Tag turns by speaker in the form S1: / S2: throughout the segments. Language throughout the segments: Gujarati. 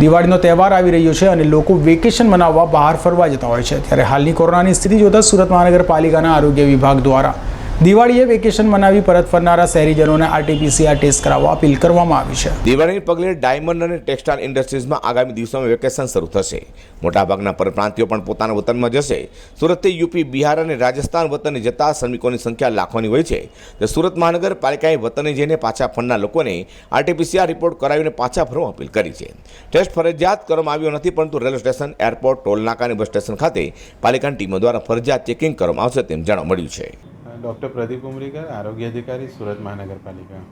S1: દિવાળીનો તહેવાર આવી રહ્યો છે અને લોકો વેકેશન મનાવવા બહાર ફરવા જતા હોય છે. ત્યારે હાલની કોરોનાની સ્થિતિ જોતા સુરત મહાનગરપાલિકાના આરોગ્ય વિભાગ દ્વારા દિવાળીએ વેકેશન મનાવી પરત ફરનારા શહેરીજનોને આરટીપીસીઆર ટેસ્ટ કરાવવા અપીલ કરવામાં આવી છે.
S2: દિવાળીને પગલે ડાયમંડ અને ટેક્સટાઇલ ઇન્ડસ્ટ્રીઝમાં આગામી દિવસોમાં વેકેશન શરૂ થશે. મોટાભાગના પરપ્રાંતિયો પણ પોતાના વતનમાં જશે. સુરતથી યુપી, બિહાર અને રાજસ્થાન વતને જતા શ્રમિકોની સંખ્યા લાખોની હોય છે. તો સુરત મહાનગરપાલિકાએ વતને જઈને પાછા ફરનાર લોકોને આરટીપીસીઆર રિપોર્ટ કરાવીને પાછા ફરવા અપીલ કરી છે. ટેસ્ટ ફરજિયાત કરવામાં આવ્યો નથી, પરંતુ રેલવે સ્ટેશન, એરપોર્ટ, ટોલ નાકા અને બસ સ્ટેશન ખાતે પાલિકાની ટીમો દ્વારા ફરજિયાત ચેકિંગ કરવામાં આવશે તેમ જાણવા મળ્યું છે.
S3: ડૉક્ટર પ્રદીપ ઉમરીકર, આરોગ્ય અધિકારી સુરત મહાનગરપાલિકા.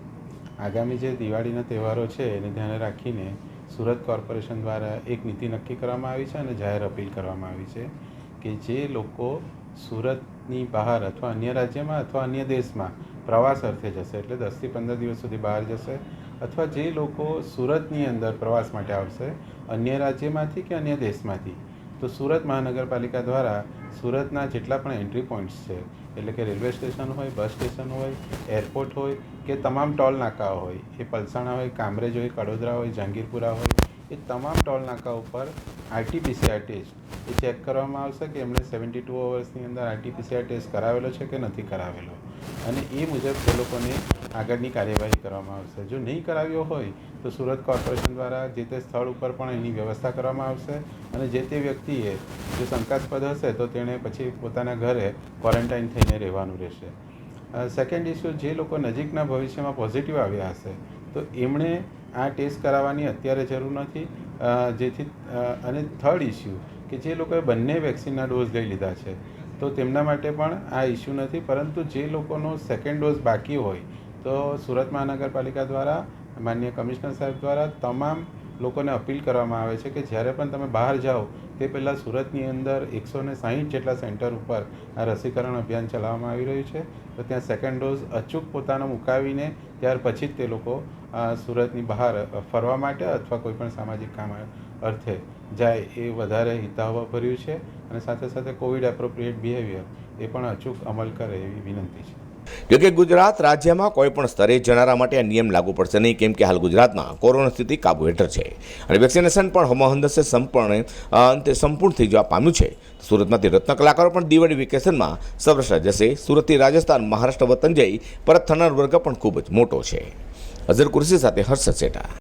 S3: આગામી જે દિવાળીના તહેવારો છે, એને ધ્યાને રાખીને સુરત કોર્પોરેશન દ્વારા એક નીતિ નક્કી કરવામાં આવી છે અને જાહેર અપીલ કરવામાં આવી છે કે જે લોકો સુરતની બહાર અથવા અન્ય રાજ્યમાં અથવા અન્ય દેશમાં પ્રવાસ અર્થે જશે, એટલે દસથી પંદર દિવસ સુધી બહાર જશે, અથવા જે લોકો સુરતની અંદર પ્રવાસ માટે આવશે, અન્ય રાજ્યમાંથી કે અન્ય દેશમાંથી તો સુરત મહાનગરપાલિકા દ્વારા સુરતના જેટલા પણ એન્ટ્રી પોઈન્ટ્સ છે, એટલે કે રેલવે સ્ટેશન હોય, બસ સ્ટેશન હોય, એરપોર્ટ હોય, કે તમામ ટોલ નાકા હોય, એ પલસાણા હોય, કામરેજ હોય, કડોદરા હોય, જહાંગીરપુરા હોય એ તમામ ટોલ નાકા ઉપર આરટીપીસીઆર ટેસ્ટ. એ ચેક કરવામાં આવશે કે એમણે સેવન્ટી ટુ અવર્સની અંદર આરટીપીસીઆર ટેસ્ટ કરાવેલો છે કે નથી કરાવેલો. અને એ મુજબ તે લોકોને આગળની કાર્યવાહી કરવામાં આવશે. જો નહીં કરાવ્યો હોય, તો સુરત કોર્પોરેશન દ્વારા જે તે સ્થળ ઉપર પણ એની વ્યવસ્થા કરવામાં આવશે અને જે તે વ્યક્તિએ જો શંકાસ્પદ હશે, તો તેણે પછી પોતાના ઘરે ક્વોરન્ટાઇન થઈને રહેવાનું રહેશે. સેકન્ડ ઇસ્યુ જે લોકો નજીકના ભવિષ્યમાં પોઝિટિવ આવ્યા હશે, તો એમણે આ ટેસ્ટ કરાવવાની અત્યારે જરૂર નથી. જેથી અને થર્ડ ઇસ્યુ, કે જે લોકોએ બંને વેક્સિનના ડોઝ લઈ લીધા છે, તો તેમના માટે પણ આ ઇસ્યુ નથી. પરંતુ જે લોકોનો સેકન્ડ ડોઝ બાકી હોય, તો સુરત મહાનગરપાલિકા દ્વારા, માન્ય કમિશનર સાહેબ દ્વારા તમામ લોકોને અપીલ કરવામાં આવે છે કે જ્યારે પણ તમે બહાર જાઓ, તે પહેલાં સુરતની અંદર એકસો ને સાહીઠ જેટલા સેન્ટર ઉપર આ રસીકરણ અભિયાન ચલાવવામાં આવી રહ્યું છે. તો ત્યાં સેકન્ડ ડોઝ અચૂક પોતાનો મુકાવીને ત્યાર પછી જ તે લોકો સુરતની બહાર ફરવા માટે અથવા કોઈપણ સામાજિક કામ અર્થે જાય એ વધારે હિતાવહ ભર્યું છે. અને સાથે સાથે કોવિડ એપ્રોપ્રિએટ બિહેવિયર એ પણ અચૂક અમલ કરે એવી વિનંતી છે.
S2: જોકે ગુજરાત રાજ્યમાં કોઈ પણ સ્તરે જનારા માટે આ નિયમ લાગુ પડશે નહીં, કેમ કે હાલ ગુજરાતમાં કોરોના સ્થિતિ કાબુ હેઠળ છે. અને વેક્સિનેશન પણ હમહંદસે સંપૂર્ણ અંતે સંપૂર્ણ થઈ જવા પામ્યું છે. સુરતમાંથી રત્ન કલાકારો પણ દિવાળી વેકેશનમાં સૌરાષ્ટ્ર જશે સુરતથી રાજસ્થાન, મહારાષ્ટ્ર વતન જઈ પરત થનાર વર્ગ પણ ખૂબ જ મોટો છે. અઝર કુર્સી સાથે હર્ષ સેટા